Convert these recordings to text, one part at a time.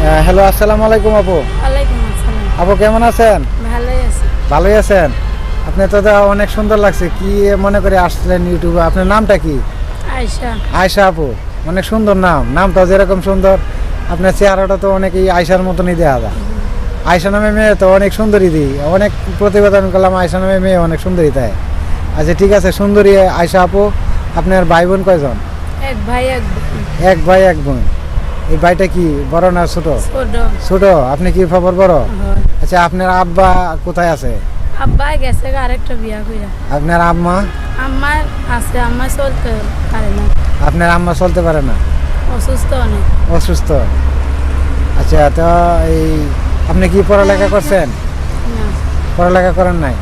Hello আসসালামু আলাইকুম আপু। ওয়ালাইকুম আসসালাম। আপু কেমন আছেন? ভালোই আছি। ভালোই আছেন? আপনি তো দা অনেক সুন্দর লাগছে। কি মনে করে আসলেন ইউটিউবে? আপনার নামটা কি? আয়সা আয়শা আপু অনেক সুন্দর নাম। নামটা যেরকম সুন্দর আপনার চেহারাটা তো অনেকই আয়সার মতনই দেওয়া যায়। আয়সা নামে মেয়ে তো অনেক সুন্দরী দিই অনেক প্রতিবেদন করলাম আয়সা নামে মেয়ে অনেক সুন্দরী তাই। আচ্ছা ঠিক আছে সুন্দরী আয়সা আপু আপনার ভাই বোন কয়জন? এক ভাই এক বোন। এক ভাই এক বোন। এই ভাইটা কি বড় না ছোট? ছোট। আপনি কি খবর বড়? আচ্ছা আপনার আব্বা কোথায় আছে? আব্বা গেছে আরেকটা বিয়া কইরা। আপনার আম্মা? আমার আছে আমার চলতে পারে না। আপনার আম্মা চলতে পারে না? অসুস্থ অনেক। অসুস্থ? আচ্ছা তো এই আপনি কি পড়ালেখা করছেন? না। পড়ালেখা করেন নাই?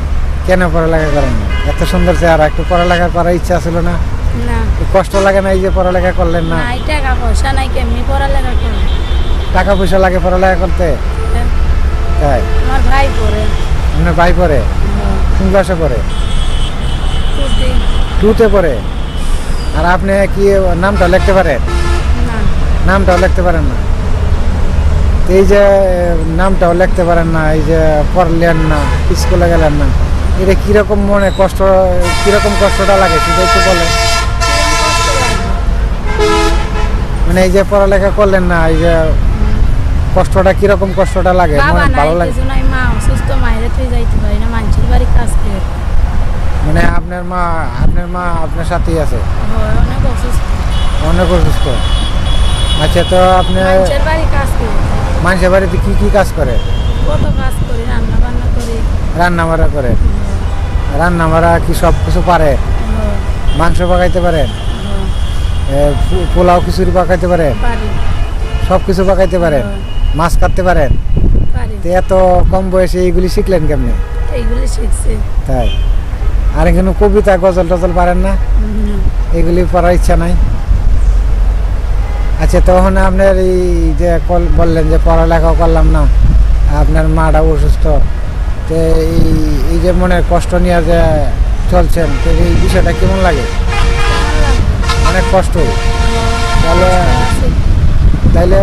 কেন পড়ালেখা করেন না এত সুন্দর চেহারা একটু পড়ালেখা করার ইচ্ছা ছিল না? না। কষ্ট লাগে না এই যে পড়ালেখা করলেন না। নাই টাকা পয়সা নাই কেমনি পড়ালেখা করে টাকা পয়সা লাগে পড়ালেখা করতে? তাই? আমার ভাই পড়ে। আপনার ভাই পড়ে? কোন ক্লাসে পড়ে? টুতে। পড়ে? আর আপনি কি নামটা লিখতে পারেন? না। নামটাও লিখতে পারেন না। এই যে নামটাও লিখতে পারেন না এই যে পড়লেন না স্কুলে গেলেন না এটা কীরকম মনে কষ্ট কীরকম কষ্টটা লাগে সেটা একটু বলেন কিরম কষ্ট লাগে? মানে এই যে পড়ালেখা করলেন না এই যে কষ্টটা কীরকম কষ্টটা লাগে? বাবা ভালো লাগে মা অসুস্থ মায়ের তুই যাইতে পারি না মানুষের বাড়ি কাজ করে মানে আপনার মা আপনার মা আপনার সাথেই আছে? হয় অনেক অসুস্থ। অনেক অসুস্থ। আচ্ছা তো আপনি মানুষের বাড়ি কাজ করি মানুষের বাড়িতে কি কি কাজ করে? কত কাজ করি রান্না বান্না করি। রান্না বাড়া করে রান্না কি সব কিছু পারে? মাংস পাকাইতে পারেন হয়, এ, পু- পোলাও খিচুড়ি পাকাইতে পারেন? সব কিছু পাকাইতে পারেন? মাছ কাটতে পারেন? এত কম বয়সে এইগুলি শিখলেন কেমনি? এইগুলি শিখছি। তাই? আর এখানে কবিতা গজল টজল পারেন না? এগুলি পড়ার ইচ্ছা নাই? আচ্ছা তখন আপনার এই যে কল- বললেন যে পড়ালেখা করলাম না আপনার মাটা অসুস্থ। তো এই এই যে মনে কষ্ট নিয়ে যে চলছেন তো এই বিষয়টা কেমন লাগে। অনেক কষ্ট। তাহলে তাইলে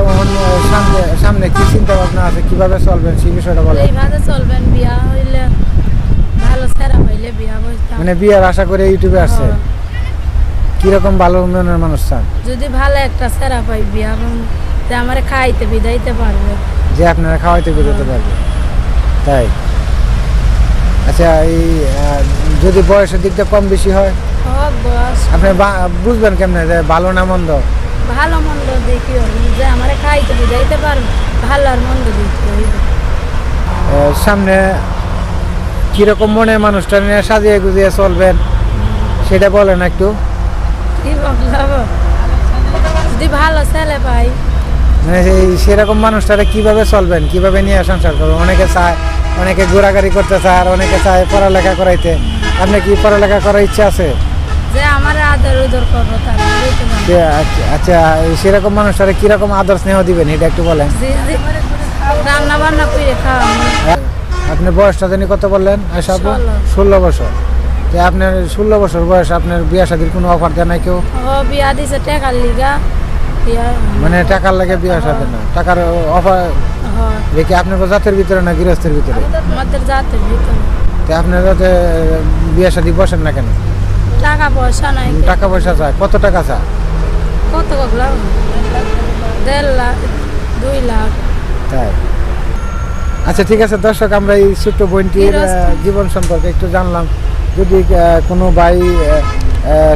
সামনে সামনে কি চিন্তা ভাবনা আছে? কীভাবে চলবেন? সেই বিষয়টা বলেন। এইভাবে চলবেন বিয়া হইলে ভালো সেরা হইলে বিয়া বসতাম মানে বিয়ার আশা করে ইউটিউবে আসছে? হ্যাঁ। কীরকম ভালো মনের মানুষ চান? যদি ভালো একটা সেরা পাই বিয়া যে আমার খাইতে বিদাইতে পারবে। যে আপনারা খাওয়াইতে বেরোতে পারবে। তাই? আচ্ছা এই যদি বয়সের দিকটা কম বেশি হয়? আপনি বা- বুঝবেন কেমনে যে ভালো না মন্দ? ভালো মন্দ দেখি যে আমার খাইতে বিদাইতে পারবে? ভালো আর মন্দ দেখতে সামনে কীরকম মনে মানুষটা নিয়ে সাজিয়ে গুজিয়ে চলবেন সেটা বলেন একটু। যদি ভালো ছেলে পাই। মানে সেরকম মানুষটারে কীভাবে চলবেন? কীভাবে নিয়ে সংসার করবেন? অনেকে চায় অনেকে ঘোরাঘুরি করতে চায় আর অনেকে চায় পড়ালেখা করাইতে। আপনি কি পড়ালেখা করার ইচ্ছা আছে? যে আমার আদর উদর করব তার আচ্ছা- আচ্ছা সেরকম মানুষটারে কীরকম আদর স্নেহ দিবেন এটা একটু বলেন। রান্না বান্না করে খাওয়ানো আপনি বয়সটা জানি কত বললেন আশা আপু? ষোলো। বছর। যে আপনার ষোলো বছর বয়স আপনার বিয়া শাদির কোনো অফার দেয় নাই কেউ? ও বিয়া দিছে টাকার লিগা। বিয়া মানে টাকার লাগে বিয়া শাদী না। টাকার অফার হয় রেখে আপনার জাতের ভিতরে না গৃহস্থের ভিতরে? আমাদের জাতের ভিতরে। তো আপনার যাতে বিয়া শাদী বসেন না কেন? টাকা পয়সা নাই। টাকা পয়সা চায়। কত টাকা চায়? কত কগলা দেড় লাখ দুই লাখ। তাই? আচ্ছা ঠিক আছে দর্শক আমরা এই ছোট্ট বোনটির জীবন সম্পর্কে একটু জানলাম। যদি কোনো ভাই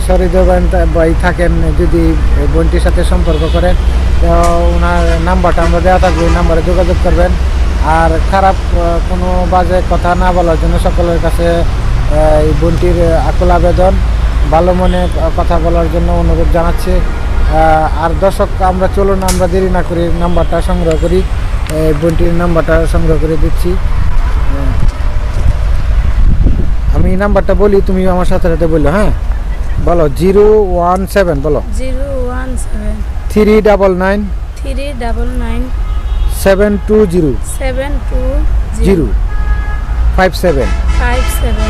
সরিদবান ভাই থাকেন যদি বোনটির সাথে সম্পর্ক করেন তো ওনার নাম্বারটা আমরা দেওয়া থাকবে ওই নাম্বারে যোগাযোগ করবেন। আর খারাপ কোনো বাজে কথা না বলার জন্য সকলের কাছে এই বোনটির আকুল আবেদন ভালো মনে কথা বলার জন্য অনুরোধ জানাচ্ছি। আর দর্শক আমরা চলুন আমরা দেরি না করি নাম্বারটা সংগ্রহ করি। এই বোনটির নাম্বারটা সংগ্রহ করে দিচ্ছি। আমি নাম্বারটা বলি তুমি আমার সাথে সাথে বলল হ্যাঁ? বলো জিরো ওয়ান সেভেন বলো। Zero one seven. Three double nine. Three double nine. Seven two zero. Seven two zero. Five seven. Five seven.